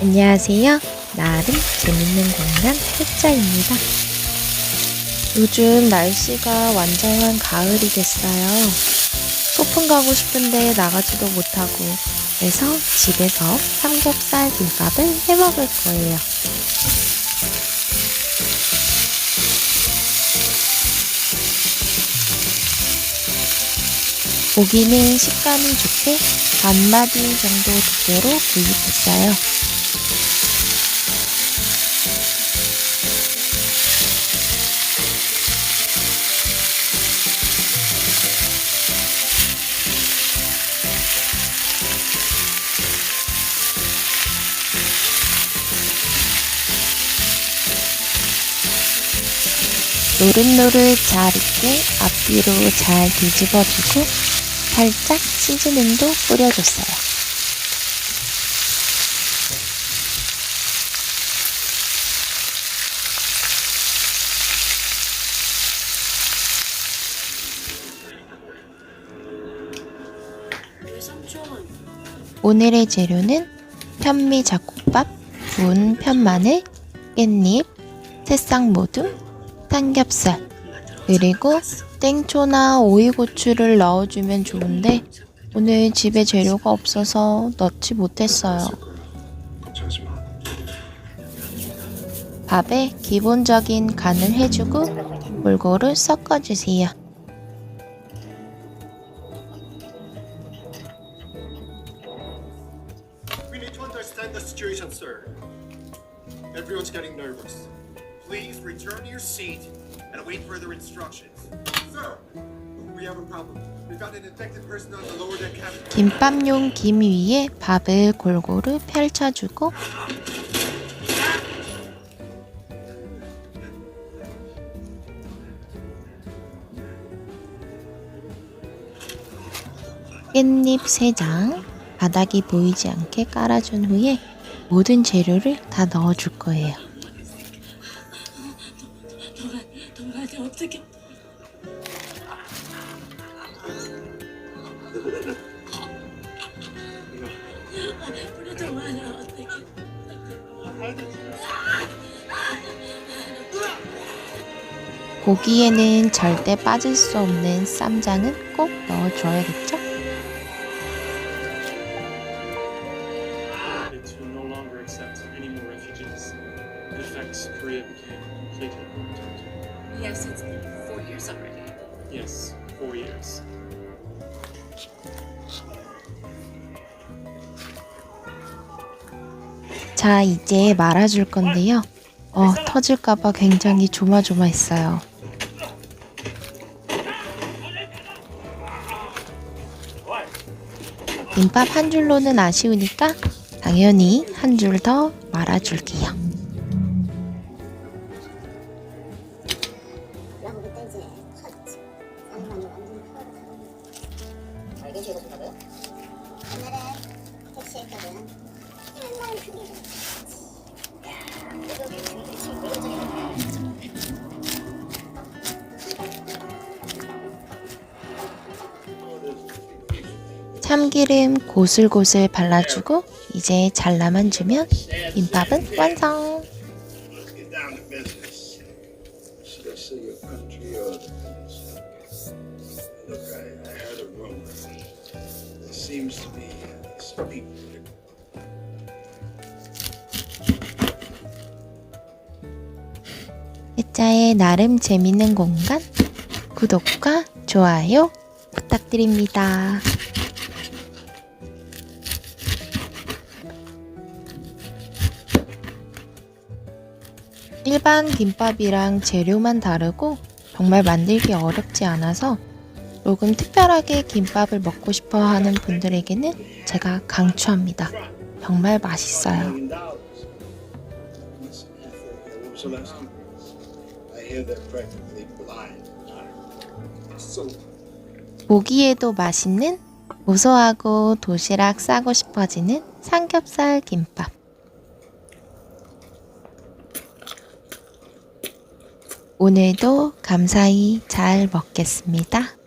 안녕하세요. 나름 재밌는 공간 혜짜입니다. 요즘 날씨가 완전한 가을이 됐어요. 소풍 가고 싶은데 나가지도 못하고 그래서 집에서 삼겹살 김밥을 해 먹을 거예요. 고기는 식감이 좋게 반마디 정도 두께로 구입했어요. 노릇노릇 잘 익게 앞뒤로 잘 뒤집어주고 살짝 시즈닝도 뿌려줬어요. 오늘의 재료는 편미 잡곡밥, 구운 편마늘, 깻잎, 새싹 모둠, 삼겹살, 그리고 땡초나 오이고추를 넣어주면 좋은데 오늘 집에 재료가 없어서 넣지 못했어요. 밥에 기본적인 간을 해주고 골고루 섞어주세요. Everyone's getting nervous. Please return to your seat and await further instructions. Sir, we have a problem. We found an infected person on the lower deck cabin. 김밥용 김 위에 밥을 골고루 펼쳐주고 깻잎 3장 바닥이 보이지 않게 깔아준 후에 모든 재료를 다 넣어줄 거예요. 어떻게 고기에는 절대 빠질 수 없는 쌈장은 꼭 넣어줘야겠죠? to no longer accept any more refugees. In effect, Korea became completely ruined. Yes, it's four years already. Yes, four years. 자, 이제 말아줄 건데요. 어, 터질까봐 굉장히 조마조마했어요. 김밥 한 줄로는 아쉬우니까 당연히 한 줄 더 말아줄게요. 이제 컸지. 사람만이 완전 커. 알게 주고 싶다고요? 옛날에 택시에 있거든. 맨날 그게 야, 이거 매력적이야. 참기름 고슬고슬 발라주고 이제 잘라만 주면 김밥은 완성! Seems to be uh, people. 해자의 나름 재밌는 공간 구독과 좋아요 부탁드립니다. 일반 김밥이랑 재료만 다르고 정말 만들기 어렵지 않아서 조금 특별하게 김밥을 먹고 싶어 하는 분들에게는 제가 강추합니다. 정말 맛있어요. 보기에도 맛있는 고소하고 도시락 싸고 싶어지는 삼겹살 김밥. 오늘도 감사히 잘 먹겠습니다.